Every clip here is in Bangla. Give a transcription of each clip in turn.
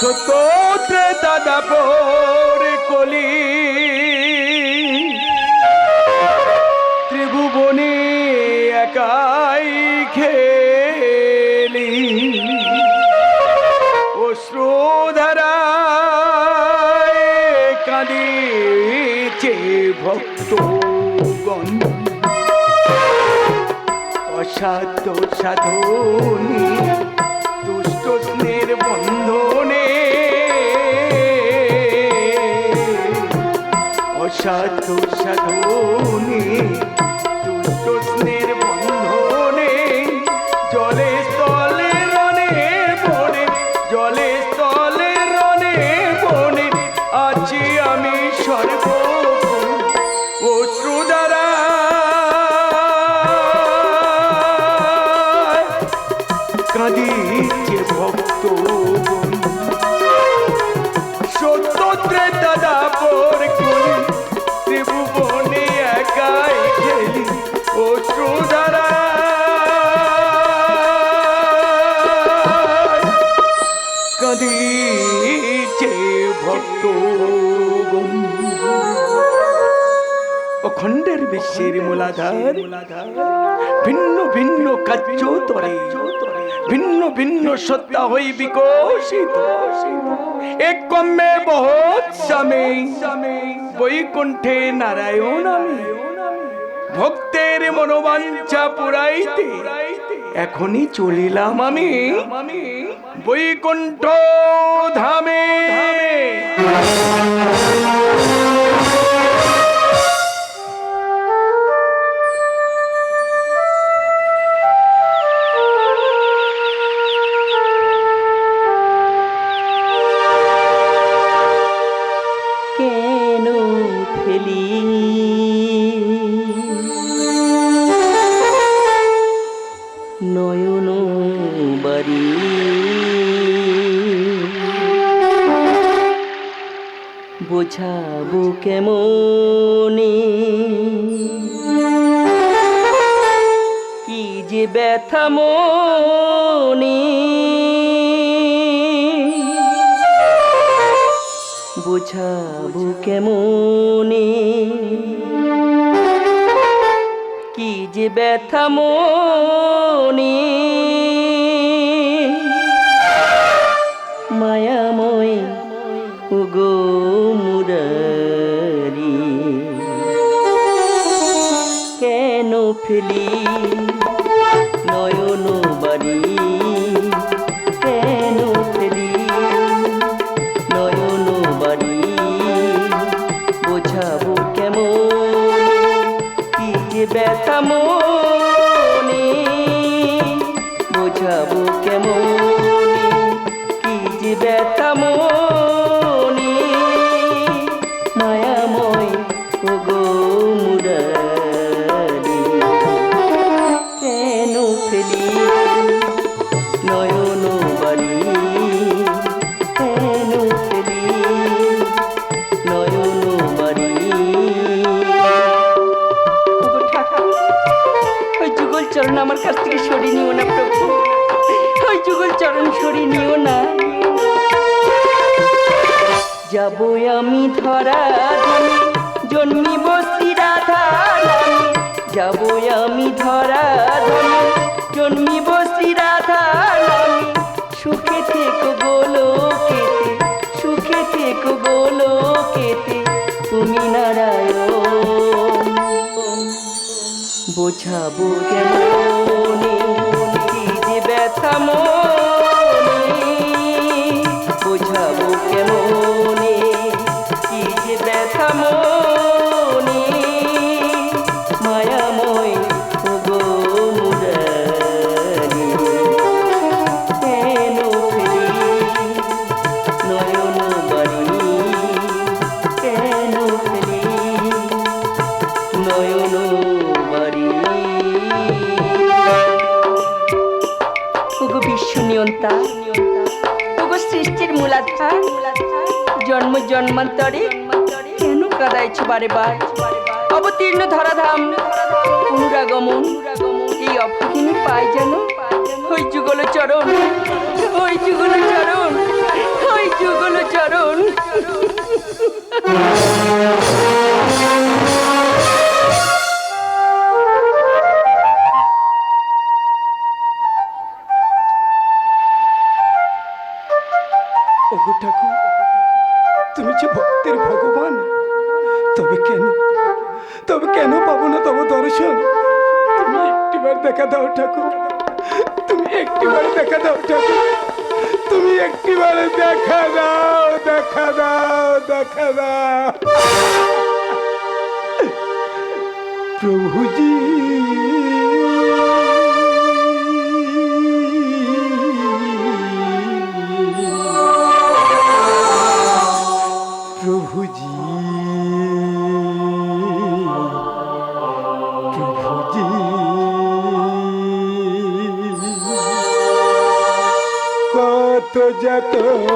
সতোত্রে দাদা পর কলি। ত্রিভুবনে একাই খেলি। অশ্রুধারায় কাঁদিছে ভক্তগণ। অসাধ্য সাধনী ভিন্ন ভিন্ন কার্য তরে, ভিন্ন ভিন্ন সত্তা হই বিকশিত। এক কমে বহুত সামে বৈকুণ্ঠে নারায়ণ আমি। ভক্তের মনোবাঞ্ছা পুরাইতে এখনই চলিলাম আমি। বৈকুণ্ঠ ধামে। বোঝাবো কেমনে কি যে ব্যথা মনে। বোঝাবো কেমনে কি যে ব্যথা মনে। ফেলি নয়ন বাড়ি কেন ফেলি নয়ন বাড়ি বোঝাবো কেমন? কি যে ব্যথা মনে, বোঝাবো কেমন? কি যে ব্যথা যাব আমি ধরা ধামে জন্মিব শ্রী রাধা নামে যাব আমি ধরা ধামে জন্মিব শ্রী রাধা সুখে থেকো গোলো কেতে, সুখে থেকো গোলো কেতে, তুমি নারায়ণ। বোঝাবো যে ব্যথা মনে তোমারি ওগো বিশ্ব নিয়ন্তা ওগো সৃষ্টির মূলাধার। জন্ম জন্মান্তরে কেন কাদাইছো বারে বার? অবতীর্ণ ধরাধাম, অনুরাগমন, এই অভাগিনী পায় যেন? ওই যুগল চরণ ওই যুগল চরণ ওই যুগল চরণ। দেখা প্রভুজি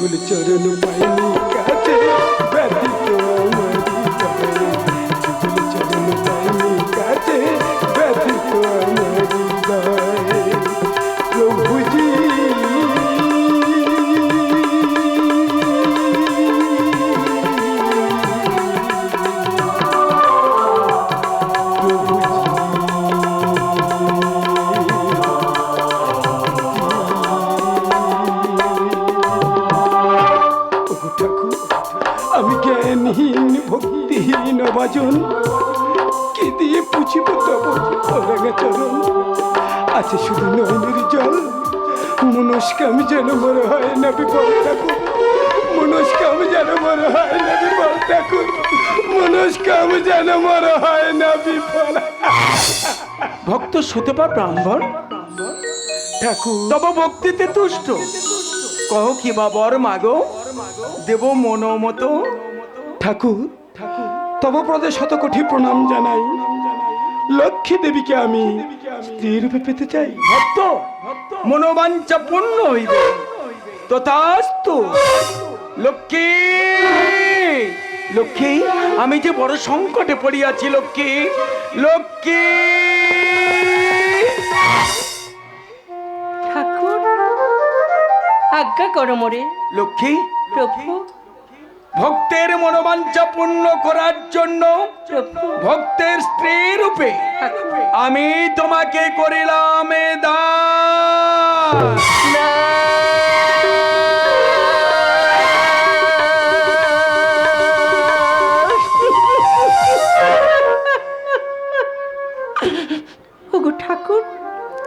যুগল চরণ পাইনি কাছে বাজন কি দিয়ে পুছিব তব অরাঙা চরণ? আছে শুধু নয়নের জল। মনস্কাম যেন মর হয় না বিপদ ঠাকুর মনস্কাম যেন মর হয় না বিপদ ঠাকুর মনস্কাম যেন মর হয় না বিফল ভক্ত সুতপা ব্রাহ্মণ? ঠাকুর। তব ভক্তিতে তুষ্ট। কহ কি বা বর মাগো? দেব মনোমত। ঠাকুর। তব প্রদে শতকোটি প্রণাম জানাই। লক্ষ্মী দেবীকে আমি স্ত্রী রূপে পেতে চাই। ভক্ত মনোবাঞ্ছা পূর্ণ হইবে। তথাস্তু। লক্ষ্মী লক্ষ্মী আমি যে বড় সংকটে পড়িয়াছি লক্ষ্মী লক্ষ্মী। ঠাকুর আজ্ঞা করো মোরে। লক্ষ্মী প্রভু ভক্তের মনোবাঞ্ছা পূর্ণ করার জন্য ভক্তের স্ত্রী রূপে আমি তোমাকে করিলাম ঠাকুর,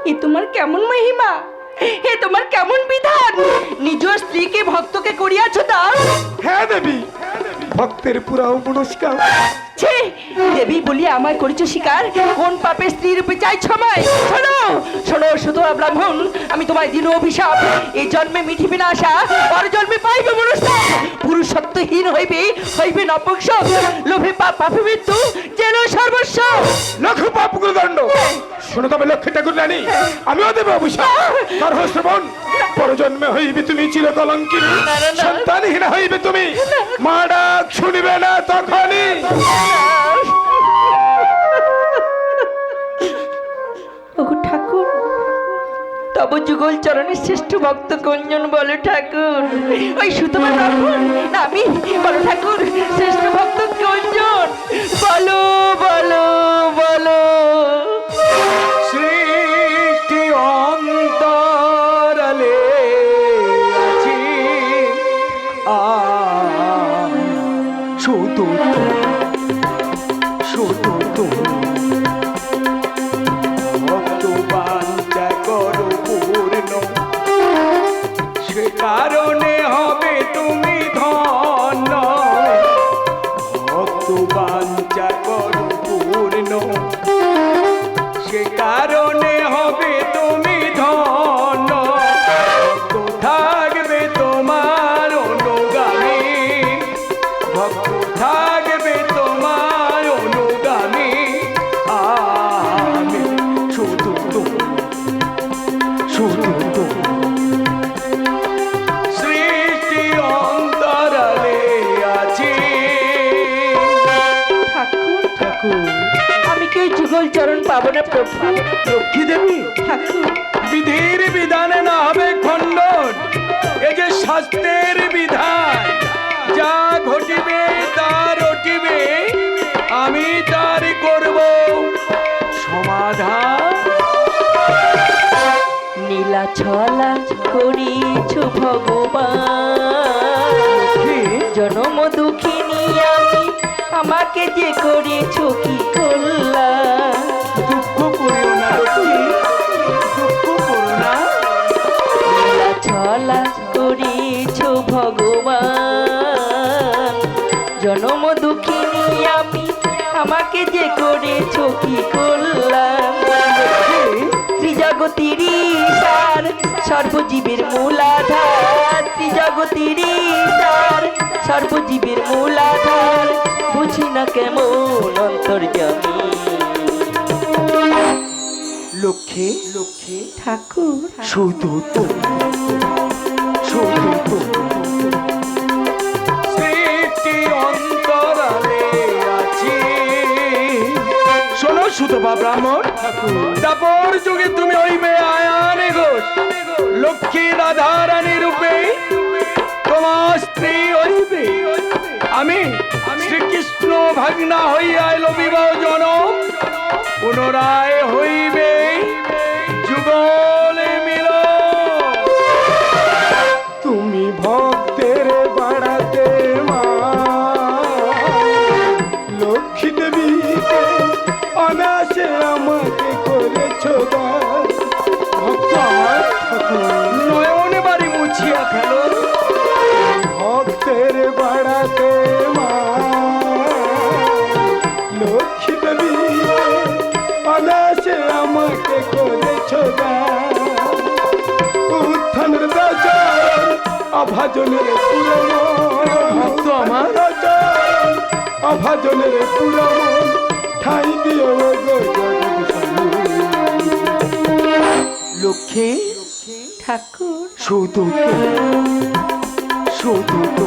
এ তোমার কেমন মহিমা? এ তোমার কেমন বিধান? নিজ স্ত্রীকে ভক্তকে করিয়াছ হ্যাঁ দেবী ভক্তের পুরাও পুরস্কার ছি দেবী বলি আমায় করেছ শিকার। কোন স্ত্রী রূপে চাইছ আমায়? শোনো শোনো ব্রাহ্মণ আমি তোমায় দিন অভিশাপ। এই জন্মে মিঠিবে না আশা পর জন্মে পাইবে মনুষ্য পুরুষত্বহীন হইবে হইবে নপুংস লোভে পাপ পাপে মৃত্যু যেন সর্বস্ব! লক্ষ পাপ দণ্ড শোনো তবে লক্ষ্মী ঠাকুর রানী আমিও দেবে অভিশাপ। তার পরজন্মে হইবে তুমি চির কলঙ্কিনী। সন্তানহীন হইবে তুমি। মা ডাক শুনিবে না তখনই। ওগো ঠাকুর তব যুগল চরণের শ্রেষ্ঠ ভক্ত কোনজন বলো ঠাকুর। ওই সুতমা না আমি বলো ঠাকুর শ্রেষ্ঠ ভক্ত কোনজন বলো বলো। সে কারণে হবে তুমি ধন্য। ভক্ত বাঞ্ছা করো হবে তুমি ধন্য। ভক্ত থাকবে তোমার অনুগামী। ভক্ত থাকবে তোমার অনুগামী। আমি শুধু যুগল চরণ পাবো প্রভু লক্ষ্মী দেবী। বিধির বিধানে না হবে খণ্ডন এই যে শাস্ত্রের বিধান। যা ঘটিবে তা রটিবে আমি তার করব সমাধান। নীলা ছলা করিছ ভগবান জনম দুঃখিনী আমি আমাকে যে করেছ কি করলাম দুঃখ না দুঃখ করো না। ছলা করেছ ভগবান। জনম দুঃখিনী আমি আমাকে যে করেছ কি করলাম ত্রিজগতির সার সর্বজীবের মূলাধার। ত্রিজগতির সার সর্বজীবের মূলাধার বুঝি না কেমন অন্তর্জামী লক্ষ্মী লক্ষ্মী। ঠাকুর। শুধু তো শুধু তো সৃষ্টি অন্তরালে আছি। শোনো সুতপা ব্রাহ্মণ। তারপর যুগে তুমি হইবে আয়ানে ঘোষ লক্ষ্মী রাধা রানী রূপে তোমার স্ত্রী হইবে আমি শ্রীকৃষ্ণ ভাগনা হইয়া এলো বিবাহ জন। পুনরায় হইবে অভাজনের পুরমন ঠাই দিও লক্ষ্মী ঠাকুর। শুধু শুধু তো